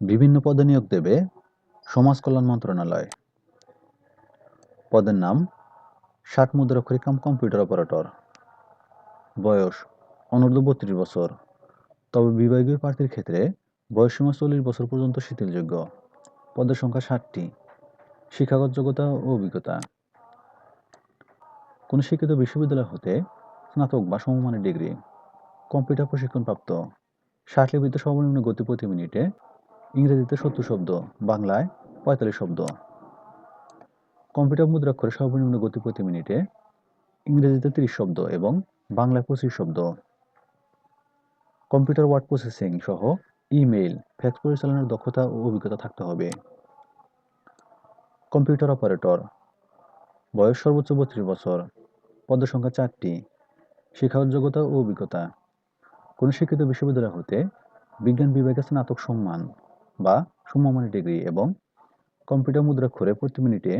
বিভিন্ন পদে নিয়োগ দেবে সমাজ কল্যাণ মন্ত্রণালয়। পদের নাম ষাট মুদ্রাক্ষরিক কাম কম্পিউটার অপারেটর। বয়স অনূর্ধ্ব বত্রিশ বছর। তবে বিভাগীয় প্রার্থীর ক্ষেত্রে বয়সসীমা চল্লিশ বছর পর্যন্ত শিথিলযোগ্য। পদের সংখ্যা ষাটটি। শিক্ষাগত যোগ্যতা ও অভিজ্ঞতা। কোন শিক্ষিত বিশ্ববিদ্যালয় হতে স্নাতক বা সমমানের ডিগ্রি। কম্পিউটার প্রশিক্ষণপ্রাপ্ত। ষাট লিপিতে সর্বনিম্ন গতি প্রতি মিনিটে ইংরেজিতে সত্তর শব্দ, বাংলায় পঁয়তাল্লিশ শব্দ। কম্পিউটার মুদ্রাক্ষরে সর্বনিম্ন গতি প্রতি মিনিটে ইংরেজিতে তিরিশ শব্দ এবং বাংলায় পঁচিশ শব্দ। কম্পিউটার ওয়ার্ড প্রসেসিং সহ ইমেইল, ফ্যাক্স পরিচালনার দক্ষতা ও অভিজ্ঞতা থাকতে হবে। কম্পিউটার অপারেটর, বয়স সর্বোচ্চ বত্রিশ বছর, পদের সংখ্যা চারটি, শিক্ষাগত যোগ্যতা ও অভিজ্ঞতা। কোন শিক্ষিত বিশ্ববিদ্যালয় হতে বিজ্ঞান বিভাগে স্নাতক সম্মান। বা সমমানের ডিগ্রি এবং কম্পিউটার মুদ্রাক্ষরে প্রতি মিনিটে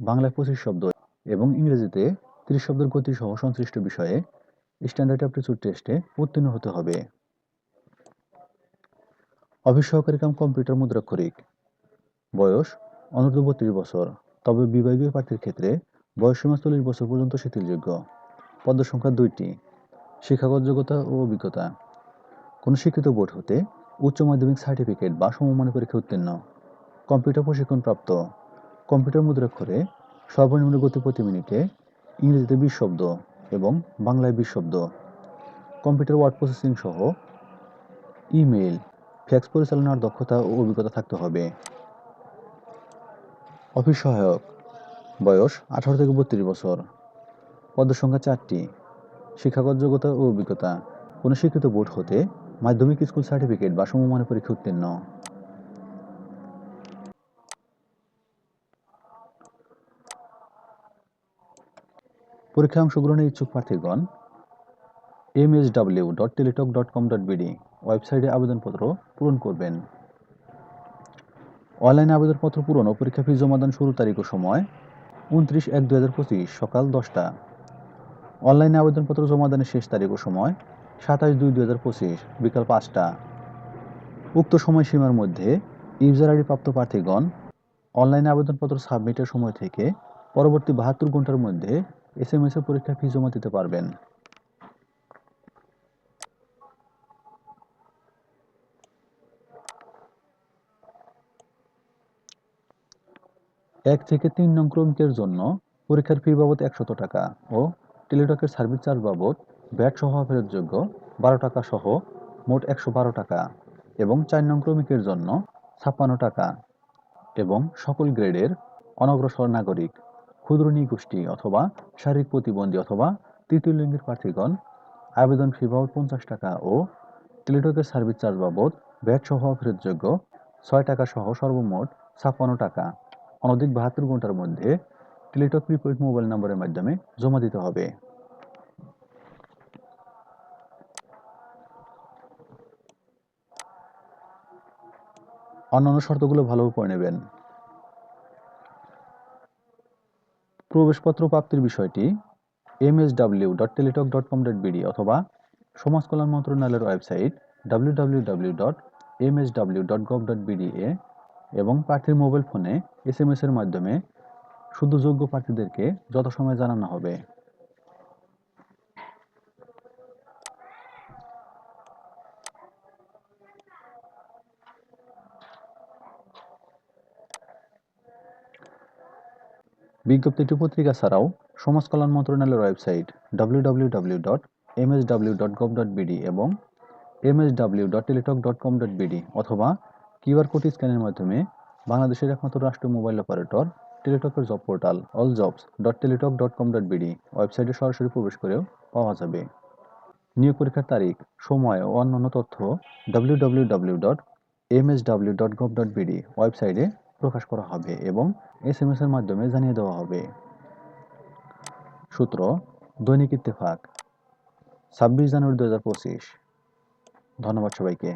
বাংলায় পঁচিশ শব্দ এবং ইংরেজিতে তিরিশ শব্দের গতি সহ সংশ্লিষ্ট বিষয়ে স্ট্যান্ডার্ড অ্যাপটিচিউড টেস্টে উত্তীর্ণ হতে হবে। অফিস সহকারী কাম কম্পিউটার মুদ্রাক্ষরিক বয়স অনূর্ধ্ব বত্রিশ বছর, তবে বিভাগীয় প্রার্থীর ক্ষেত্রে বয়সসীমা চল্লিশ বছর পর্যন্ত শিথিলযোগ্য। পদ সংখ্যা দুইটি, শিক্ষাগত যোগ্যতা ও অভিজ্ঞতা। কোন শিক্ষিত বোর্ড হতে উচ্চ মাধ্যমিক সার্টিফিকেট বা সমমানের পরীক্ষা উত্তীর্ণ। কম্পিউটার প্রশিক্ষণপ্রাপ্ত। কম্পিউটার মুদ্রাক্ষরে সর্বনিম্ন গতি প্রতি মিনিটে ইংরেজিতে বিশ শব্দ এবং বাংলায় বিশ শব্দ। কম্পিউটার ওয়ার্ড প্রসেসিং সহ ইমেইল, ফ্যাক্স পরিচালনার দক্ষতা ও অভিজ্ঞতা থাকতে হবে। অফিস সহায়ক, বয়স আঠারো থেকে বত্রিশ বছর। পদের সংখ্যা চারটি। শিক্ষাগত যোগ্যতা ও অভিজ্ঞতা। কোনো শিক্ষিত বোর্ড হতে মাধ্যমিক স্কুল সার্টিফিকেট বা সমমানের পরীক্ষা উত্তীর্ণ? পরীক্ষায় অংশগ্রহণের ইচ্ছুক প্রার্থীগণ M S W dot Teletalk dot com dot BD ওয়েবসাইটে আবেদনপত্র পূরণ করবেন। অনলাইনে আবেদনপত্র পূরণ ও পরীক্ষা ফি জমাদান শুরু তারিখ ও সময় উনত্রিশ এক দু হাজার পঁচিশ সকাল দশটা। অনলাইনে আবেদনপত্র জমাদানের শেষ তারিখ ও সময় সাতাশ দুই দু হাজার পঁচিশ, বিকাল পাঁচটা। উক্ত সময়সীমার মধ্যে ইউজার আইডি প্রাপ্ত প্রার্থীগণ অনলাইনে আবেদনপত্র সাবমিটের সময় থেকে পরবর্তী বাহাত্তর ঘণ্টার মধ্যে এস এম এস এর পরীক্ষা ফি জমা দিতে পারবেন। এক থেকে তিন নং ক্রমিকের জন্য পরীক্ষার ফি বাবদ একশত টাকা ও টেলিটকের সার্ভিস চার্জ বাবদ ব্যাট সহ ফেরতযোগ্য বারো টাকা সহ মোট একশো বারো টাকা এবং চার নং ক্রমিকের জন্য ছাপ্পান্ন টাকা এবং সকল গ্রেডের অনগ্রসর নাগরিক, ক্ষুদ্র নিগোষ্ঠী অথবা শারীরিক প্রতিবন্ধী অথবা তৃতীয় লিঙ্গের প্রার্থীগণ আবেদন ফি বাবদ পঞ্চাশ টাকা ও টেলিটকের সার্ভিস চার্জ বাবদ ব্যাট সহ ফেরতযোগ্য ছয় টাকা সহ সর্বমোট ছাপ্পান্ন টাকা। অনধিক বাহাত্তর ঘণ্টার মধ্যে টেলিটক প্রিপেড মোবাইল নম্বরের মাধ্যমে জমা দিতে হবে। অন্যান্য শর্তগুলো ভালোভাবে পড়ে নেবেন। প্রবেশপত্র প্রাপ্তির বিষয়টি M S W dot Teletalk dot com dot BD অথবা সমাজ কল্যাণ মন্ত্রণালয়ের website W W W dot M S W dot gov dot BD এ এবং প্রার্থীর মোবাইল ফোনে এস এম এস এর মাধ্যমে শুধু যোগ্য প্রার্থীদেরকে যথাসময়ে জানানো হবে। বিজ্ঞপ্তিটি পত্রিকা ছাড়াও সমাজ কল্যাণ মন্ত্রণালয়ের website W W W dot dot gov dot এবং M S W dot Teletalk dot com dot BD অথবা কিউআর কোড স্ক্যানের মাধ্যমে বাংলাদেশের একমাত্র রাষ্ট্রীয় mobile operator টেলিটকের job portal all jobs dot Teletalk dot com dot BD ওয়েবসাইটে সরাসরি প্রবেশ করেও পাওয়া যাবে। নিয়োগ পরীক্ষার তারিখ, সময় ও অন্যান্য তথ্য W W W dot M S W dot gov dot BD ওয়েবসাইটে প্রকাশ করা হবে এবং এস এম এস এর মাধ্যমে জানিয়ে দেওয়া হবে। সূত্র, দৈনিক ইত্তেফাক, ছাব্বিশ জানুয়ারি দু হাজার পঁচিশ। ধন্যবাদ সবাইকে।